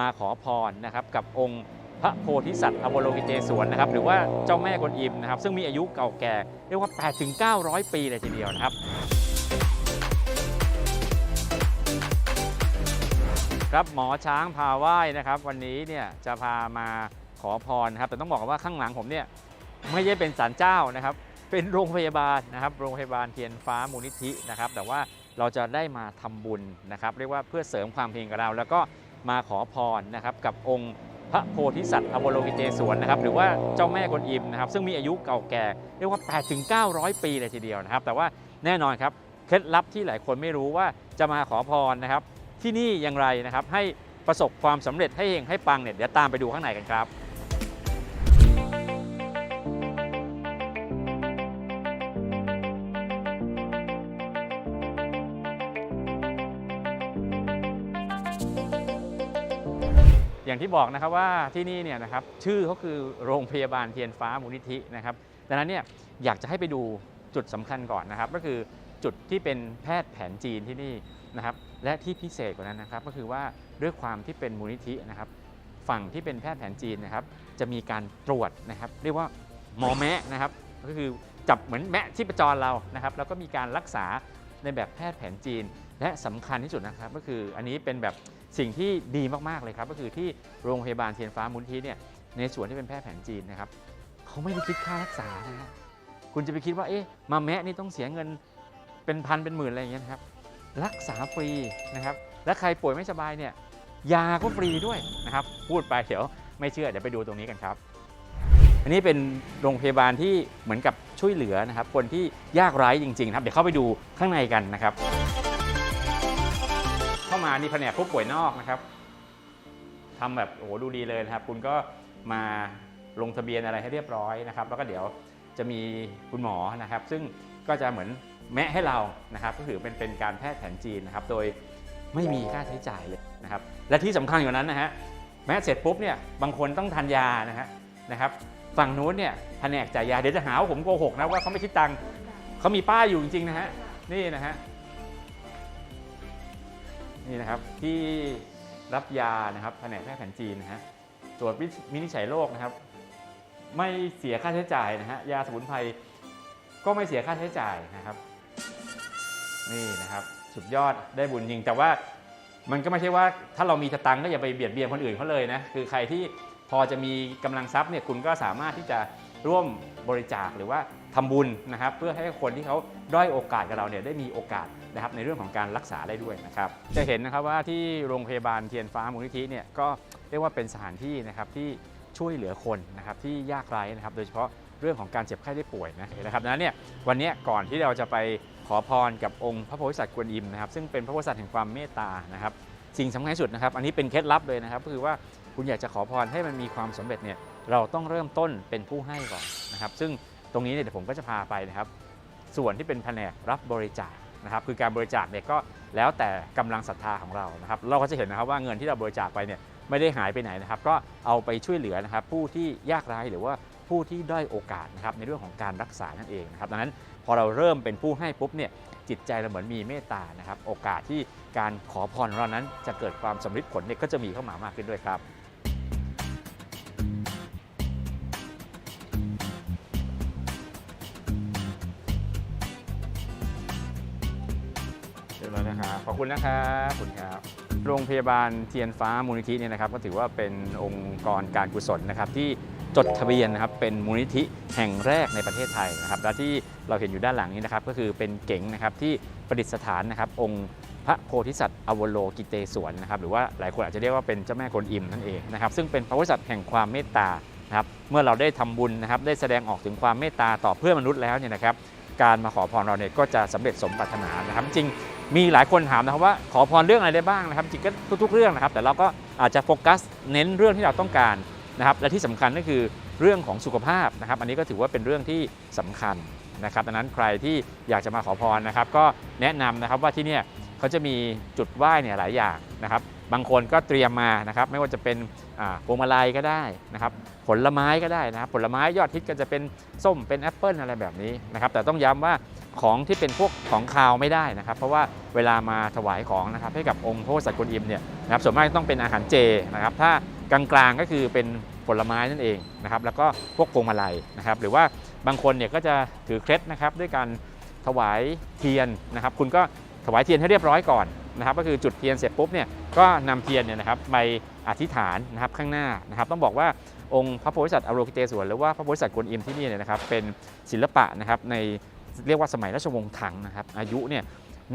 มาขอพรนะครับกับองค์พระโพธิสัตว์อวโลกิเตศวรนะครับหรือว่าเจ้าแม่กวนอิมนะครับซึ่งมีอายุเก่าแก่เรียกว่า 8-900 ปีเลยทีเดียวนะครับครับหมอช้างพาไหว้นะครับวันนี้เนี่ยจะพามาขอพรนะครับแต่ต้องบอกว่าข้างหลังผมเนี่ยไม่ใช่เป็นศาลเจ้านะครับ เป็นโรงพยาบาลนะครับ โรงพยาบาลเทียนฟ้ามูลนิธินะครับ แต่ว่าเราจะได้มาทำบุญนะครับ เรียกว่าเพื่อเสริมความเพียรกับเรา แล้วก็ มาขอพรนะครับกับองค์พระโพธิสัตว์อวโลกิเตศวนนะครับหรือว่าเจ้าแม่กวนอิมนะครับซึ่งมีอายุเก่าแก่เรียกว่า 8-900 ปีเลยทีเดียวนะครับ แต่ว่าแน่นอนครับเคล็ดลับที่หลายคนไม่รู้ว่าจะมาขอพรนะครับ ที่นี่อย่างไรนะครับให้ประสบความสำเร็จให้เฮงให้ปังเนี่ยเดี๋ยวตามไปดูข้างในกันครับ อย่างที่บอกนะครับว่าที่นี่เนี่ยนะครับชื่อเขาคือโรงพยาบาลเทียนฟ้ามูลนิธินะครับดังนั้นเนี่ยอยากจะให้ไปดูจุดสำคัญก่อนนะครับ ก็คือจุดที่เป็นแพทย์แผนจีนที่นี่นะครับและที่พิเศษกว่านั้นนะครับ ก็คือว่าด้วยความที่เป็นมูลนิธินะครับ ฝั่งที่เป็นแพทย์แผนจีนนะครับ จะมีการตรวจนะครับ เรียกว่าหมอแมะนะครับ ก็คือจับเหมือนแมะที่ประจรเรานะครับ แล้วก็มีการรักษาในแบบแพทย์แผนจีน และสำคัญที่สุดนะครับ ก็คืออันนี้เป็นแบบ สิ่งที่ดีมากๆเลยครับก็คือที่โรงพยาบาลเทียนฟ้ามูลนิธิเนี่ยในส่วนที่เป็นแพทย์แผนจีนนะครับเขาไม่ได้คิดค่ารักษานะฮะคุณจะไปคิดว่าเอ๊ะมาแมะนี่ต้องเสียเงินเป็นพันเป็นหมื่นอะไรอย่างเงี้ยครับรักษาฟรีนะครับและใครป่วยไม่สบายเนี่ยยาก็ฟรีด้วยนะครับพูดไปเดี๋ยวไม่เชื่อเดี๋ยวไปดูตรงนี้กันครับ อันนี้เป็นโรงพยาบาลที่เหมือนกับช่วยเหลือนะครับคนที่ยากไร้จริงๆครับเดี๋ยวเข้าไปดูข้างในกันนะครับ มานี่แผนกผู้ป่วยนอกนะครับทำแบบโอ้โหดูดีเลยนะครับ คุณก็มาลงทะเบียนอะไรให้เรียบร้อยนะครับ แล้วก็เดี๋ยวจะมีคุณหมอนะครับ ซึ่งก็จะเหมือนแมะให้เรานะครับ ก็คือเป็นเป็นการแพทย์แผนจีนนะครับ โดยไม่มีค่าใช้จ่ายเลยนะครับ และที่สำคัญกว่นั้นนะฮะแม้เสร็จปุ๊บเนี่ยบางคนต้องทานยานะฮะนะครับฝั่งนู้นเนี่ยแผนกจ่ายยาเดี๋ยวจะหาว่าผมโกหกนะว่าเขาไม่คิดตังค์เขามีป้ายอยู่จริงๆนะฮะนี่นะฮะ นี่นะครับที่รับยานะครับแผนกแพทย์แผนจีนนะฮะตรวจวินิจฉัยโรคนะครับ ไม่เสียค่าใช้จ่ายนะฮะยาสมุนไพรก็ไม่เสียค่าใช้จ่ายนะครับ นี่นะครับสุดยอดได้บุญจริง แต่ว่ามันก็ไม่ใช่ว่าถ้าเรามีสตังก็อย่าไปเบียดเบียนคนอื่นเขาเลยนะคือใครที่พอจะมีกำลังทรัพย์เนี่ยคุณก็สามารถที่จะร่วมบริจาคหรือว่า ทำบุญนะครับ เพื่อให้คนที่เขาด้อยโอกาสกับเราเนี่ยได้มีโอกาสนะครับในเรื่องของการรักษาได้ด้วยนะครับ จะเห็นนะครับว่าที่โรงพยาบาลเทียนฟ้ามูลนิธิเนี่ยก็เรียกว่าเป็นสถานที่นะครับที่ช่วยเหลือคนนะครับที่ยากไร้นะครับ โดยเฉพาะเรื่องของการเจ็บไข้ได้ป่วยนะนะครับนั้นเนี่ยวันนี้ก่อนที่เราจะไปขอพรกับองค์พระโพธิสัตว์กวนอิมนะครับ ซึ่งเป็นพระโพธิสัตว์แห่งความเมตตานะครับ สิ่งสำคัญสุดนะครับ อันนี้เป็นเคล็ดลับเลยนะครับ ก็คือว่าคุณอยากจะขอพรให้มันมีความสำเร็จเนี่ยเราต้องเริ่มต้นเป็นผู้ให้ก่อนนะครับ ซึ่ง รงนี้เนี่ยเดี๋ยวผมก็จะพาไปนะครับส่วนที่เป็นแผนกรับบริจาคนะครับคือการบริจาคเนี่ยก็แล้วแต่กำลังศรัทธาของเรานะครับเราก็จะเห็นนะครับว่าเงินที่เราบริจาคไปเนี่ยไม่ได้หายไปไหนนะครับ ก็เอาไปช่วยเหลือนะครับผู้ที่ยากไร้หรือว่าผู้ที่ด้อยโอกาสนะครับในเรื่องของการรักษานั่นเองนะครับดังนั้นพอเราเริ่มเป็นผู้ให้ปุ๊บเนี่ยจิตใจเราเหมือนมีเมตตานะครับโอกาสที่การขอพรของเรานั้นจะเกิดความสำเร็จผลเนี่ยก็จะมีเข้ามามากขึ้นด้วยครับ ขอบคุณนะครับคุณครับโรงพยาบาลเทียนฟ้ามูลนิธิเนี่ยนะครับก็ถือว่าเป็นองค์กรการกุศลนะครับที่จดทะเบียนนะครับเป็นมูลนิธิแห่งแรกในประเทศไทยนะครับและที่เราเห็นอยู่ด้านหลังนี้นะครับก็คือเป็นเก๋งนะครับที่ประดิษฐานนะครับองค์พระโพธิสัตว์อวโลกิเตศวรนะครับหรือว่าหลายคนอาจจะเรียกว่าเป็นเจ้าแม่กวนอิมนั่นเองนะครับซึ่งเป็นพระโพธิสัตว์แห่งความเมตตานะครับเมื่อเราได้ทำบุญนะครับได้แสดงออกถึงความเมตตาต่อเพื่อนมนุษย์แล้วเนี่ยนะครับ การมาขอพรเราเนี่ยก็จะสำเร็จสมปรารถนานะครับ จริงมีหลายคนถามนะครับว่าขอพรเรื่องอะไรได้บ้างนะครับ จริงก็ทุกๆเรื่องนะครับ แต่เราก็อาจจะโฟกัสเน้นเรื่องที่เราต้องการนะครับและที่สำคัญก็คือเรื่องของสุขภาพนะครับ อันนี้ก็ถือว่าเป็นเรื่องที่สำคัญนะครับดังนั้นใครที่อยากจะมาขอพรนะครับ ก็แนะนำนะครับว่าที่นี่เขาจะมีจุดไหว้เนี่ยหลายอย่างนะครับ บางคนก็เตรียมมานะครับไม่ว่าจะเป็นพวงมาลัยก็ได้นะครับผลไม้ก็ได้นะครับผลไม้ยอดฮิตก็จะเป็นส้มเป็นแอปเปิลอะไรแบบนี้นะครับแต่ต้องย้ำว่าของที่เป็นพวกของคาวไม่ได้นะครับ เพราะว่าเวลามาถวายของนะครับให้กับองค์พระสัตกวนอิมเนี่ยนะครับส่วนมากต้องเป็นอาหารเจนะครับถ้ากลางๆก็คือเป็นผลไม้นั่นเองนะครับแล้วก็พวกพวงมาลัยนะครับหรือว่าบางคนเนี่ยก็จะถือเคล็ดนะครับด้วยการถวายเทียนนะครับ คุณก็ถวายเทียนให้เรียบร้อยก่อน นะครับก็คือจุดเทียนเสร็จปุ๊บเนี่ยก็นำเทียนเนี่ยนะครับไปอธิษฐานนะครับข้างหน้านะครับต้องบอกว่าองค์พระโพธิสัตว์อโรกิเตศวรหรือว่าพระโพธิสัตว์กวนอิมที่นี่เนี่ยนะครับเป็นศิลปะนะครับในเรียกว่าสมัยราชวงศ์ถังนะครับอายุเนี่ย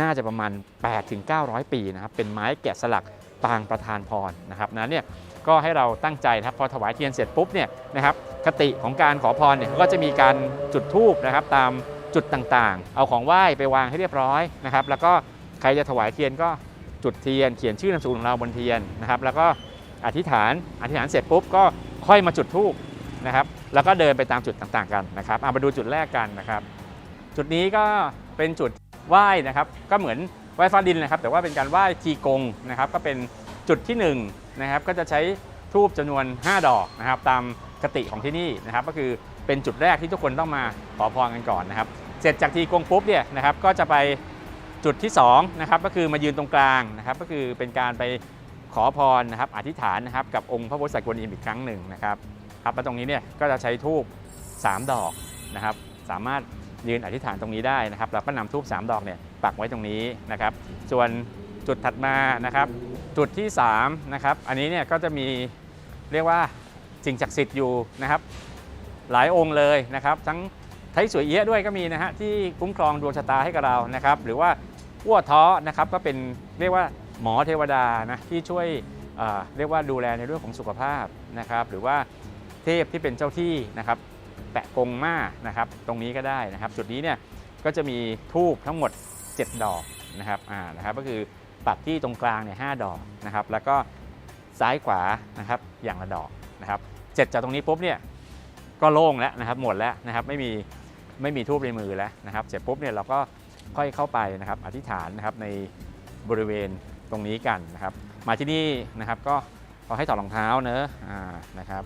น่าจะประมาณ8ถึง900 ปีนะครับเป็นไม้แกะสลักปางประธานพรนะครับนั้นเนี่ยก็ให้เราตั้งใจนะครับพอถวายเทียนเสร็จปุ๊บเนี่ยนะครับคติของการขอพรเนี่ยก็จะมีการจุดธูปนะครับตามจุดต่างๆ เอาของไหว้ไปวางให้เรียบร้อยนะครับแล้วก็ ใครจะถวายเทียนก็จุดเทียน เขียนชื่อนามสกุลของเราบนเทียนนะครับ แล้วก็อธิษฐานอธิษฐานเสร็จปุ๊บก็ค่อยมาจุดธูปนะครับ แล้วก็เดินไปตามจุดต่างๆกันนะครับเอามาดูจุดแรกกันนะครับ จุดนี้ก็เป็นจุดไหว้นะครับ ก็เหมือนไหว้ฟ้าดินนะครับ แต่ว่าเป็นการไหว้ทีกงนะครับ ก็เป็นจุดที่หนึ่งนะครับ ก็จะใช้ทูบจำนวน 5 ดอกนะครับ ตามคติของที่นี่นะครับ ก็คือเป็นจุดแรกที่ทุกคนต้องมาขอพรกันก่อนนะครับ เสร็จจากทีกงปุ๊บเนี่ยนะครับ ก็จะไป จุดที่2นะครับก็คือมายืนตรงกลางนะครับก็คือเป็นการไปขอพรนะครับอธิษฐานนะครับกับองค์พระโพธิสัตว์กวนอิมอีกครั้งหนึ่งนะครับครับแล้วตรงนี้เนี่ยก็จะใช้ทูบ3ดอกนะครับสามารถยืนอธิษฐานตรงนี้ได้นะครับเราก็นำทูบ3ดอกเนี่ยปักไว้ตรงนี้นะครับส่วนจุดถัดมานะครับจุดที่3นะครับอันนี้เนี่ยก็จะมีเรียกว่าสิ่งศักดิ์สิทธิ์อยู่นะครับหลายองค์เลยนะครับทั้ง ไทยสวยเอี้ยะด้วยก็มีนะฮะที่คุ้มครองดวงชะตาให้กับเรานะครับ หรือว่าอ้วท้อนะครับก็เป็นเรียกว่าหมอเทวดานะที่ช่วยเเรียกว่าดูแลในเรื่องของสุขภาพนะครับ หรือว่าเทพที่เป็นเจ้าที่นะครับ แปะกงมานะครับ ตรงนี้ก็ได้นะครับ จุดนี้เนี่ยก็จะมีทูบทั้งหมด 7 ดอกนะครับอ่านะครับ ก็คือปักที่ตรงกลางเนี่ยหดอกนะครับ แล้วก็ซ้ายขวานะครับอย่างละดอกนะครับเสร็จจากตรงนี้ปุ๊บเนี่ยก็โล่งแล้วนะครับหมดแล้วนะครับไม่มี ไม่มีทูบในมือแล้วนะครับ เสร็จปุ๊บเนี่ยเราก็ค่อยเข้าไปนะครับ อธิษฐานนะครับในบริเวณตรงนี้กันนะครับ มาที่นี่นะครับก็ขอให้ถอดรองเท้าเนอะอ่านะครับ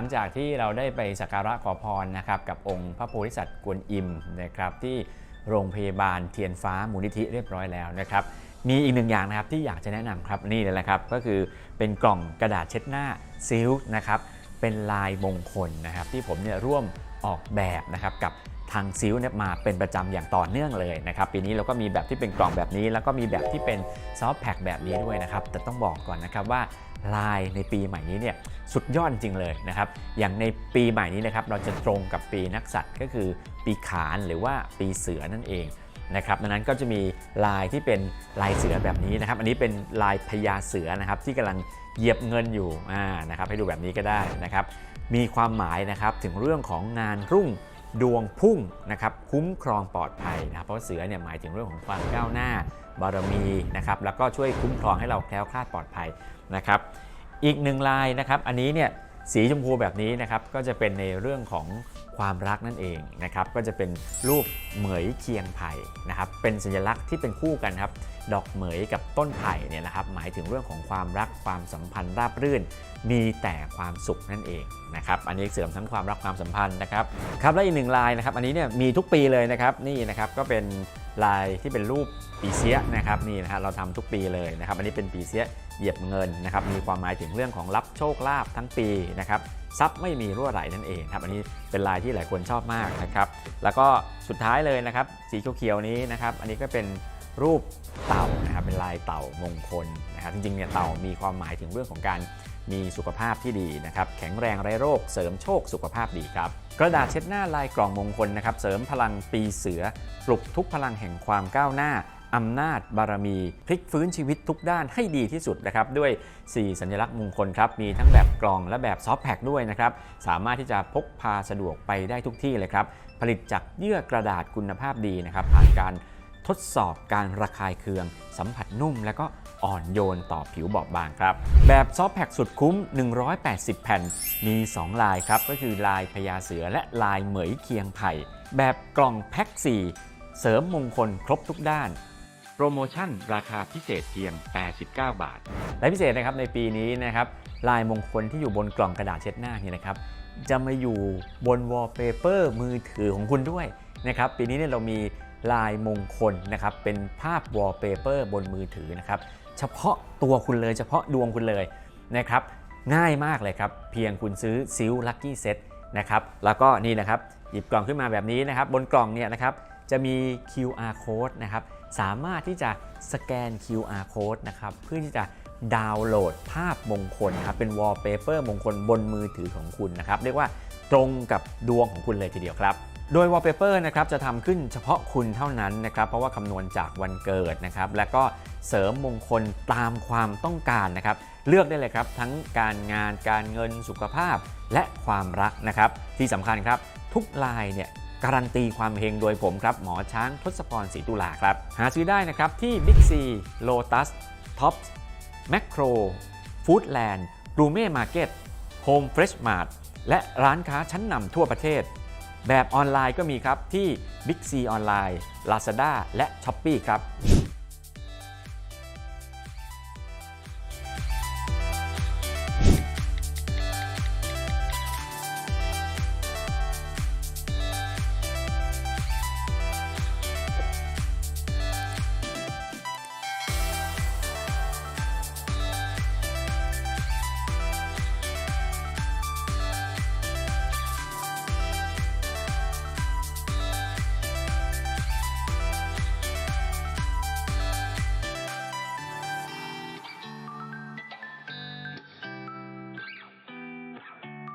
ลังจากที่เราได้ไปสักการะขอพรนะครับกับองค์พระโพธิสัตว์กวนอิมนะครับที่โรงพยาบาลเทียนฟ้ามูลนิธิเรียบร้อยแล้วนะครับมีอีกหนึ่งอย่างนะครับที่อยากจะแนะนำครับนี่เลยแหละครับก็คือเป็นกล่องกระดาษเช็ดหน้าซิลค์นะครับเป็นลายมงคลนะครับที่ผมเนี่ยร่วมออกแบบนะครับกับทางซิลค์เนี่ยมาเป็นประจำอย่างต่อเนื่องเลยนะครับปีนี้เราก็มีแบบที่เป็นกล่องแบบนี้ แล้วก็มีแบบที่เป็นซอฟต์แพ็คแบบนี้ด้วยนะครับแต่ต้องบอกก่อนนะครับว่า ลายในปีใหม่นี้เนี่ยสุดยอดจริงเลยนะครับ อย่างในปีใหม่นี้นะครับเราจะตรงกับปีนักสัตว์ก็คือปีขานหรือว่าปีเสือนั่นเองนะครับดังนั้นก็จะมีลายที่เป็นลายเสือแบบนี้นะครับ อันนี้เป็นลายพญาเสือนะครับที่กำลังเหยียบเงินอยู่นะครับให้ดูแบบนี้ก็ได้นะครับ มีความหมายนะครับถึงเรื่องของงานรุ่ง ดวงพุ่งนะครับคุ้มครองปลอดภัยนะครับเพราะเสือเนี่ยหมายถึงเรื่องของความก้าวหน้าบารมีนะครับแล้วก็ช่วยคุ้มครองให้เราแคล้วคลาดปลอดภัยนะครับ อีกหนึ่งลายนะครับ อันนี้เนี่ย สีชมพูแบบนี้นะครับก็จะเป็นในเรื่องของความรักนั่นเองนะครับก็จะเป็นรูปเหมยเคียงไผ่นะครับเป็นสัญลักษณ์ที่เป็นคู่กันครับดอกเหมยกับต้นไผ่เนี่ยนะครับหมายถึงเรื่องของความรักความสัมพันธ์ราบรื่น มีแต่ความสุขนั่นเองนะครับอันนี้เสริมทั้งความรักความสัมพันธ์นะครับครับและอีกหนึ่งลายนะครับอันนี้เนี่ยมีทุกปีเลยนะครับนี่นะครับก็เป็น ลายที่เป็นรูปปีเสียนะครับนี่นะฮะเราทำทุกปีเลยนะครับอันนี้เป็นปีเสียเหยียบเงินนะครับมีความหมายถึงเรื่องของรับโชคลาภทั้งปีนะครับทรัพย์ไม่มีรั่วไหลนั่นเองครับอันนี้เป็นลายที่หลายคนชอบมากนะครับแล้วก็สุดท้ายเลยนะครับสีเขียวๆนี้นะครับอันนี้ก็เป็นรูปเต่านะครับเป็นลายเต่ามงคลนะครับจริงๆเนี่ยเต่ามีความหมายถึงเรื่องของการ มีสุขภาพที่ดีนะครับ แข็งแรงไร้โรค เสริมโชคสุขภาพดีครับ กระดาษเช็ดหน้าลายกล่องมงคลนะครับ เสริมพลังปีเสือ ปลุกทุกพลังแห่งความก้าวหน้าอำนาจบารมี พลิกฟื้นชีวิตทุกด้านให้ดีที่สุดนะครับ ด้วย 4 สัญลักษณ์มงคลครับ มีทั้งแบบกล่องและแบบซอฟต์แพคด้วยนะครับ สามารถที่จะพกพาสะดวกไปได้ทุกที่เลยครับ ผลิตจากเยื่อกระดาษคุณภาพดีนะครับ ผ่านการ ดสอบการระคายเคือง สัมผัสนุ่มและก็อ่อนโยนต่อผิวบอบบางครับ แบบซอฟแพ็กสุดคุ้ม 180 แผ่น มี 2 ลายครับ ก็คือลายพญาเสือและลายเหมยเคียงไผ่ แบบกล่องแพ็ค 4 เสริมมงคลครบทุกด้าน โปรโมชั่นราคาพิเศษเพียง 89 บาท และพิเศษนะครับในปีนี้นะครับลายมงคลที่อยู่บนกล่องกระดาษเช็ดหน้านี่นะครับจะมาอยู่บนวอลเปเปอร์มือถือของคุณด้วยนะครับปีนี้เนี่ยเรามี ลายมงคลนะครับเป็นภาพวอลเปเปอร์บนมือถือนะครับเฉพาะตัวคุณเลยเฉพาะดวงคุณเลยนะครับง่ายมากเลยครับเพียงคุณซื้อซิลลัคกี้เซ็ตนะครับแล้วก็นี่นะครับหยิบกล่องขึ้นมาแบบนี้นะครับบนกล่องเนี่ยนะครับจะมี QR code นะครับสามารถที่จะสแกน QR code นะครับเพื่อที่จะดาวน์โหลดภาพมงคลครับเป็นวอลเปเปอร์มงคลบนมือถือของคุณนะครับเรียกว่าตรงกับดวงของคุณเลยทีเดียวครับ โดยวอลเปเปอร์นะครับจะทำขึ้นเฉพาะคุณเท่านั้นนะครับ เพราะว่าคำนวณจากวันเกิดนะครับ และก็เสริมมงคลตามความต้องการนะครับ เลือกได้เลยครับ ทั้งการงานการเงินสุขภาพและความรักนะครับ ที่สำคัญครับทุกลายเนี่ยการันตีความเฮงโดยผมครับ หมอช้างทศพรศรีตุลาครับ หาซื้อได้นะครับที่ Big C Lotus Tops แมคโครฟู้ดแลนด์รูเม่มาร์เก็ตโฮมเฟรชมาร์ทและร้านค้าชั้นนำทั่วประเทศ แบบออนไลน์ก็มีครับที่ Big C ออนไลน์ Lazada และ s h อ p e e ครับ